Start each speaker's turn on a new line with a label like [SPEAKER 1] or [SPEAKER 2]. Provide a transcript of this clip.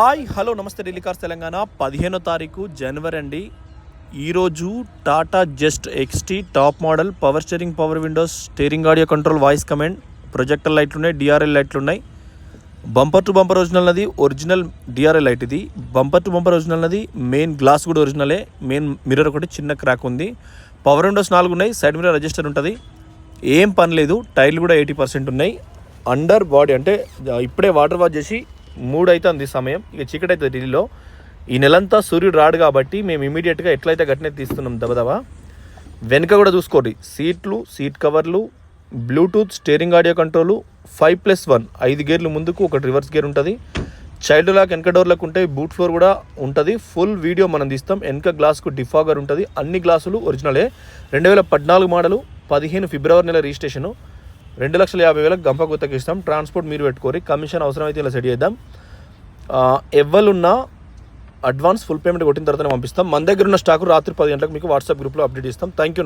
[SPEAKER 1] Hi hello నమస్తే Delhi cars Telangana. పదిహేనో తారీఖు జనవరి అండి. ఈరోజు Tata just XT top model power steering power windows steering audio control voice command projector లైట్లు ఉన్నాయి డిఆర్ఎల్ లైట్లు ఉన్నాయి బంపర్ టు బంపర్ ఒరిజినల్ అది ఒరిజినల్ డిఆర్ఎల్ లైట్ ఇది. బంపర్ టు బంపర్ ఒరిజినల్ అది మెయిన్ గ్లాస్ కూడా ఒరిజినలే మెయిన్ మిర్రర్ ఒకటి చిన్న క్రాక్ ఉంది. పవర్ విండోస్ నాలుగు ఉన్నాయి సైడ్ మిర్రర్ రిజిస్టర్ ఉంటుంది. ఏం పని లేదు టైర్లు కూడా ఎయిటీ పర్సెంట్ ఉన్నాయి. అండర్ బాడీ అంటే ఇప్పుడే వాటర్ వాష్ చేసి మూడు అవుతుంది సమయం. ఇక చీకటి అవుతుంది ఢిల్లీలో. ఈ నెలంతా సూర్యుడు రాడు కాబట్టి మేము ఇమీడియట్గా ఎట్లయితే గట్టినే తీస్తున్నాం దబదబా వెనుక కూడా చూసుకోండి. సీట్లు సీట్ కవర్లు Bluetooth steering audio control five plus one. ఐదు గేర్లు ముందుకు ఒకటి రివర్స్ గేర్ ఉంటుంది. చైల్డ్ లాక్ వెనక డోర్లకు ఉంటాయి బూట్ ఫ్లోర్ కూడా ఉంటుంది. ఫుల్ వీడియో మనం తీస్తాం. వెనక గ్లాస్కు డిఫాగర్ ఉంటుంది. అన్ని గ్లాసులు ఒరిజినలే. రెండు వేల పద్నాలుగు మోడలు పదిహేను ఫిబ్రవరి నెల రిజిస్ట్రేషను. రెండు లక్షల యాభై వేలకు గంప గుత్తకి ఇస్తాం. ట్రాన్స్పోర్ట్ మీరు పెట్టుకోరి కమిషన్ అవసరమైతే ఇలా సెట్ చేద్దాం. ఎవరున్నా అడ్వాన్స్ ఫుల్ పేమెంట్ కొట్టిన తర్వాతనే పంపిస్తాం. మన దగ్గర ఉన్న స్టాక్ రాత్రి పది గంటలకు మీకు వాట్సాప్ గ్రూప్లో అప్డేట్ ఇస్తాం. Thank you